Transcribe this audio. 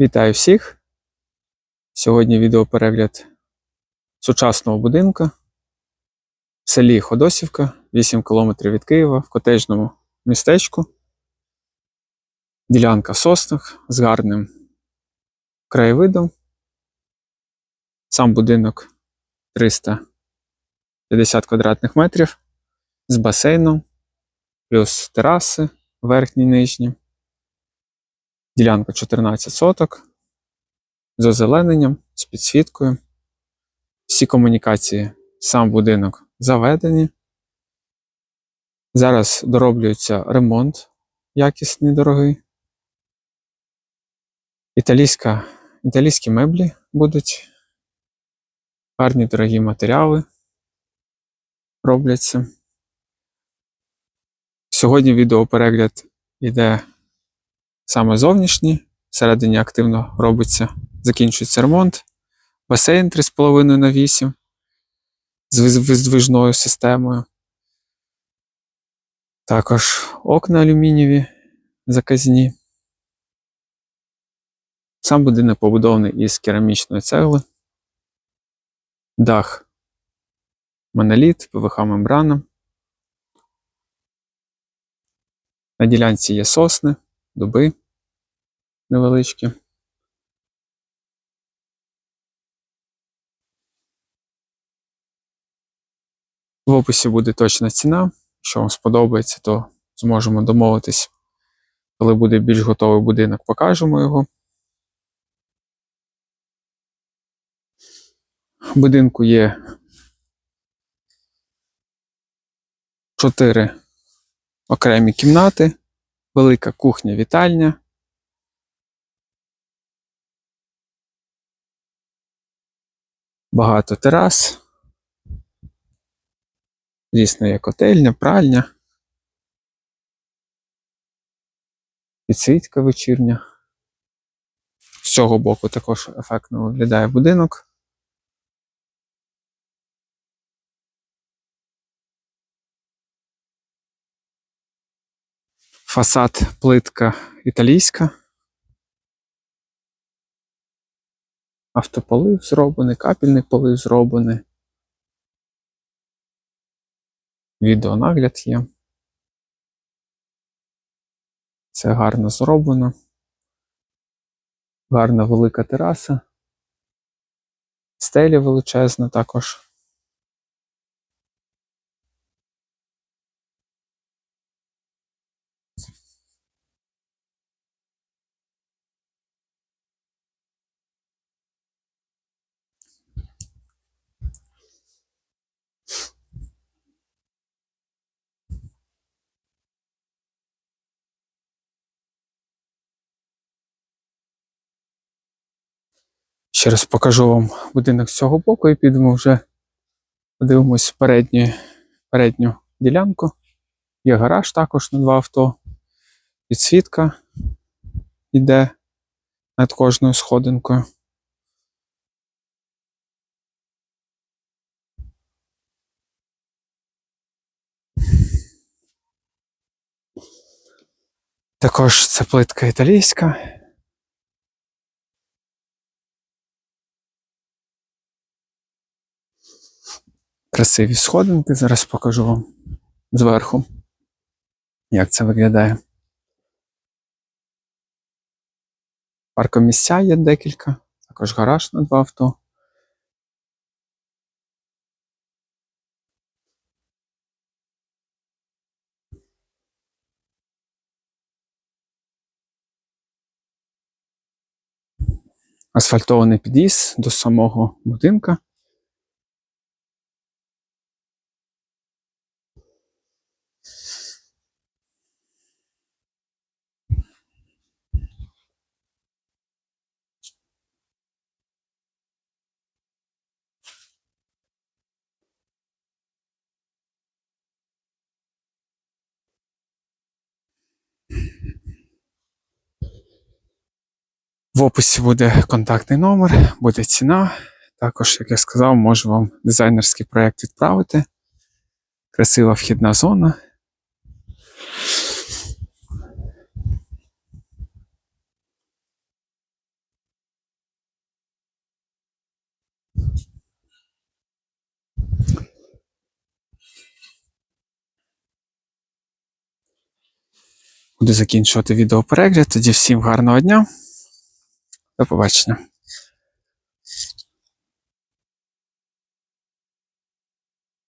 Вітаю всіх! Сьогодні відеоперегляд сучасного будинку в селі Ходосівка, 8 км від Києва, в котежному містечку. Ділянка в соснах з гарним краєвидом. Сам будинок 350 квадратних метрів з басейном, плюс тераси верхні і нижні. Ділянка 14 соток з озелененням, з підсвіткою. Всі комунікації, сам будинок заведені. Зараз дороблюється ремонт якісний, дорогий. Італійська, італійські меблі будуть. Гарні дорогі матеріали робляться. Сьогодні відеоперегляд йде саме зовнішній. Всередині активно робиться, закінчується ремонт. Басейн 3,5 на 8 з виз- виздвижною системою. Також окна алюмінієві заказні. Сам будинок побудований із керамічної цегли. Дах моноліт, ПВХ мембрана. На ділянці є сосни, дуби невеличкі. В описі буде точна ціна. Якщо вам сподобається, то зможемо домовитись. Коли буде більш готовий будинок, покажемо його. В будинку є чотири окремі кімнати, велика кухня-вітальня. Багато терас. Звісно, є котельня, пральня. Підсвітка вечірня. З цього боку також ефектно виглядає будинок. Фасад плитка італійська. Автополив зроблений, капельний полив зроблений. Відеонагляд є. Це гарно зроблено. Гарна велика тераса. Стеля величезна також. Ще раз покажу вам будинок з цього боку і підемо вже подивимось передню, передню ділянку. Є гараж також на два авто. Підсвітка йде над кожною сходинкою. Також це плитка італійська. Красиві сходинки. Зараз покажу вам зверху, як це виглядає. Паркомісця є декілька, також гараж на два авто. Асфальтований під'їзд до самого будинка. В описі буде контактний номер, буде ціна. Також, як я сказав, можу вам дизайнерський проєкт відправити. Красива вхідна зона. Буду закінчувати відеоперегляд. Тоді всім гарного дня. До побачення.